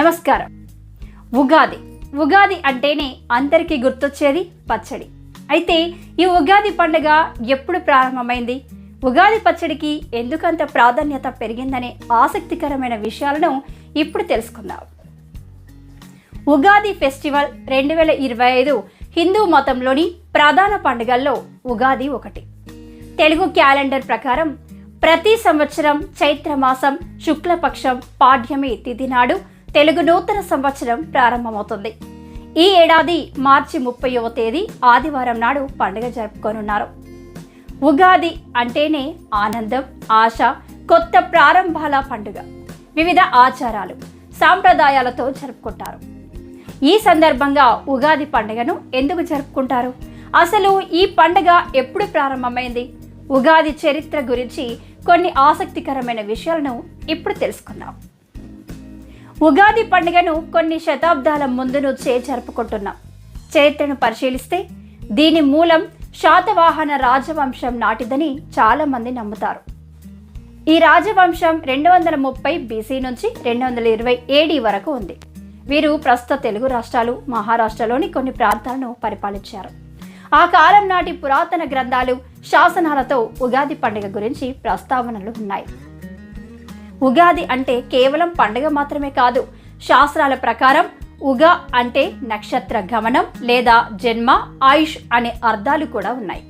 నమస్కారం. ఉగాది. ఉగాది అంటేనే అందరికీ గుర్తొచ్చేది పచ్చడి. అయితే ఈ ఉగాది పండుగ ఎప్పుడు ప్రారంభమైంది? ఉగాది పచ్చడికి ఎందుకంత ప్రాధాన్యత పెరిగిందనే ఆసక్తికరమైన విషయాలను ఇప్పుడు తెలుసుకుందాం. ఉగాది ఫెస్టివల్ రెండు వేల ఇరవై ఐదు హిందూ మతంలోని ప్రధాన పండుగల్లో ఉగాది ఒకటి. తెలుగు క్యాలెండర్ ప్రకారం ప్రతి సంవత్సరం చైత్రమాసం శుక్లపక్షం పాడ్యమి తిథి నాడు తెలుగు నూతన సంవత్సరం ప్రారంభమవుతుంది. ఈ ఏడాది మార్చి ముప్పైవ తేదీ ఆదివారం నాడు పండుగ జరుపుకోనున్నారు. ఉగాది అంటేనే ఆనందం ఆశ కొత్త ప్రారంభాల పండుగ. వివిధ ఆచారాలు సాంప్రదాయాలతో జరుపుకుంటారు. ఈ సందర్భంగా ఉగాది పండుగను ఎందుకు జరుపుకుంటారు? అసలు ఈ పండుగ ఎప్పుడు ప్రారంభమైంది? ఉగాది చరిత్ర గురించి కొన్ని ఆసక్తికరమైన విషయాలను ఇప్పుడు తెలుసుకుందాం. ఉగాది పండుగను కొన్ని శతాబ్దాల ముందు నుంచే జరుపుకుంటున్నాం. చరిత్రను పరిశీలిస్తే దీని మూలం శాతవాహన రాజవంశం నాటిదని చాలామంది నమ్ముతారు. ఈ రాజవంశం రెండు వందల ముప్పై బీసీ నుంచి రెండు వందల ఇరవై ఏడి వరకు ఉంది. వీరు ప్రస్తుత తెలుగు రాష్ట్రాలు మహారాష్ట్రలోని కొన్ని ప్రాంతాలను పరిపాలించారు. ఆ కాలం నాటి పురాతన గ్రంథాలు శాసనాలతో ఉగాది పండుగ గురించి ప్రస్తావనలు ఉన్నాయి. ఉగాది అంటే కేవలం పండుగ మాత్రమే కాదు. శాస్త్రాల ప్రకారం ఉగా అంటే నక్షత్ర గమనం లేదా జన్మ ఆయుష్ అనే అర్థాలు కూడా ఉన్నాయి.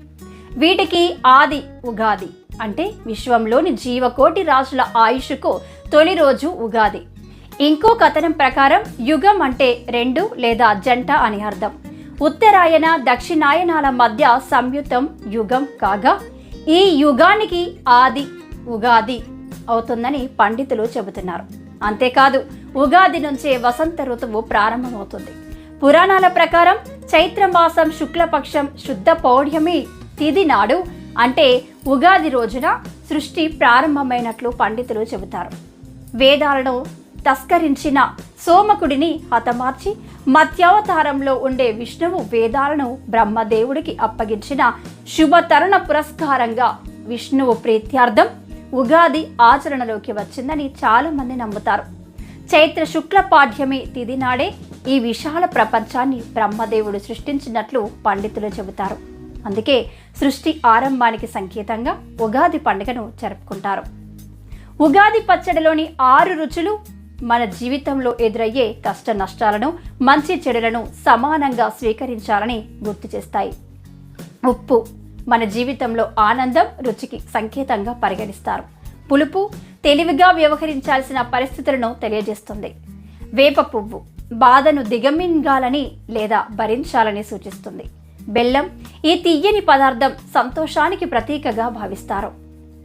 వీటికి ఆది ఉగాది అంటే విశ్వంలోని జీవకోటి రాజుల ఆయుష్కు తొలి రోజు ఉగాది. ఇంకో కథనం ప్రకారం యుగం అంటే రెండు లేదా జంట అని అర్థం. ఉత్తరాయణ దక్షిణాయనాల మధ్య సంయుతం యుగం కాగా ఈ యుగానికి ఆది ఉగాది. అవుతుందని పండితులు చెబుతున్నారు. అంతేకాదు ఉగాది నుంచే వసంత ఋతువు ప్రారంభమవుతుంది. పురాణాల ప్రకారం చైత్రమాసం శుక్లపక్షం శుద్ధ పౌర్ణమి తిది నాడు అంటే ఉగాది రోజున సృష్టి ప్రారంభమైనట్లు పండితులు చెబుతారు. వేదాలను తస్కరించిన సోమకుడిని హతమార్చి మత్యావతారంలో ఉండే విష్ణువు వేదాలను బ్రహ్మదేవుడికి అప్పగించిన శుభతరుణ పురస్కారంగా విష్ణువు ప్రీత్యార్థం ఉగాది ఆచరణలోకి వచ్చిందని చాలామంది నమ్ముతారు. చైత్ర శుక్ల పాఠ్యమి తిది నాడే ఈ విశాల ప్రపంచాన్ని బ్రహ్మదేవుడు సృష్టించినట్లు పండితులు చెబుతారు. అందుకే సృష్టి ఆరంభానికి సంకేతంగా ఉగాది పండుగను జరుపుకుంటారు. ఉగాది పచ్చడిలోని ఆరు రుచులు మన జీవితంలో ఎదురయ్యే కష్ట నష్టాలను మంచి చెడులను సమానంగా స్వీకరించాలని గుర్తు చేస్తాయి. ఉప్పు మన జీవితంలో ఆనందం రుచికి సంకేతంగా పరిగణిస్తారు. పులుపు తెలివిగా వ్యవహరించాల్సిన పరిస్థితులను తెలియజేస్తుంది. వేప పువ్వు బాధను దిగమింగాలని లేదా భరించాలని సూచిస్తుంది. బెల్లం ఈ తీయని పదార్థం సంతోషానికి ప్రతీకగా భావిస్తారు.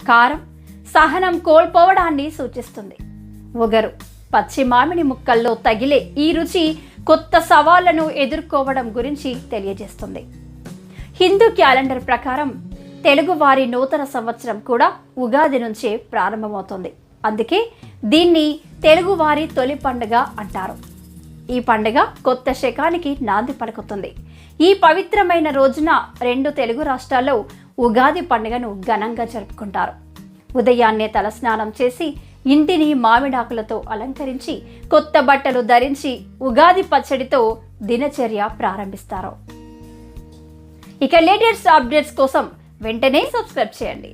కారం సహనం కోల్పోవడాన్ని సూచిస్తుంది. ఒగరు పచ్చి మామిడి ముక్కల్లో తగిలే ఈ రుచి కొత్త సవాళ్ళను ఎదుర్కోవడం గురించి తెలియజేస్తుంది. హిందూ క్యాలెండర్ ప్రకారం తెలుగువారి నూతన సంవత్సరం కూడా ఉగాది నుంచే ప్రారంభమవుతుంది. అందుకే దీన్ని తెలుగువారి తొలి పండుగ అంటారు. ఈ పండుగ కొత్త శకానికి నాంది పలుకుతుంది. ఈ పవిత్రమైన రోజున రెండు తెలుగు రాష్ట్రాల్లో ఉగాది పండుగను ఘనంగా జరుపుకుంటారు. ఉదయాన్నే తలస్నానం చేసి ఇంటిని మామిడాకులతో అలంకరించి కొత్త బట్టలు ధరించి ఉగాది పచ్చడితో దినచర్య ప్రారంభిస్తారు. ఇక లేటెస్ట్ అప్డేట్స్ కోసం వెంటనే సబ్స్క్రైబ్ చేయండి.